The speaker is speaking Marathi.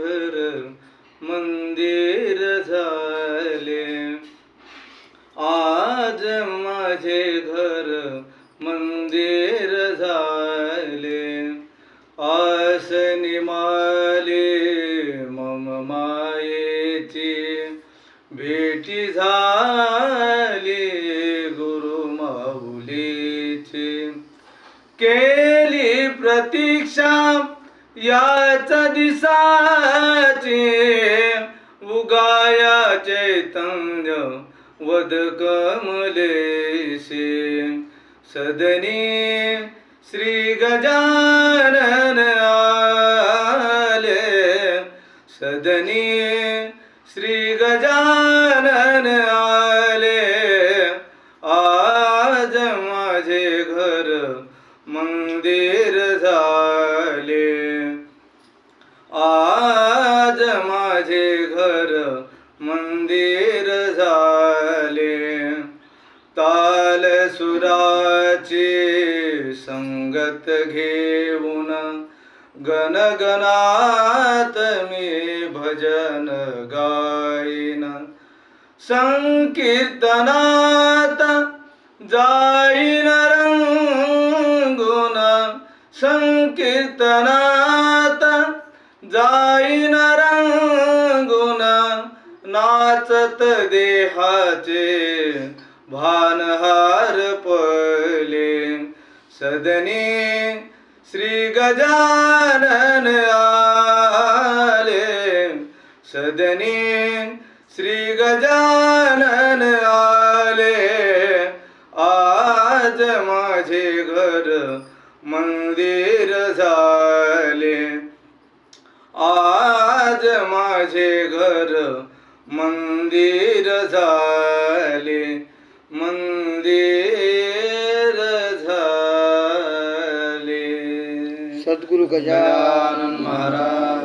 घर मंदिर झाले. आज माझे घर मंदिर झाले. आसनी निमाले मम मायेची भेटी झाली गुरु माऊलीची. केली प्रतीक्षा याच दिसाचे उगाया चैतन्य वद कमलेशे सदनी श्री गजानन आले. सदनी श्री गजानन आले. आज माझे घर मंदिर आज माझे घर मंदिर झाले. ताल सुराची संगत घेऊन गणगणात मी भजन गाईन. संकीर्तनात जाईन रंगुन. संकीर्तनात जाईन रंगून नाचत देहाचे भानहार पले सदनी श्री गजानन आले. सदनी श्री गजानन आले. आज माझे घर मंदिर झाले. आज माझे घर मंदिर झाले. मंदिर झाले. सद्गुरु गजानन महाराज.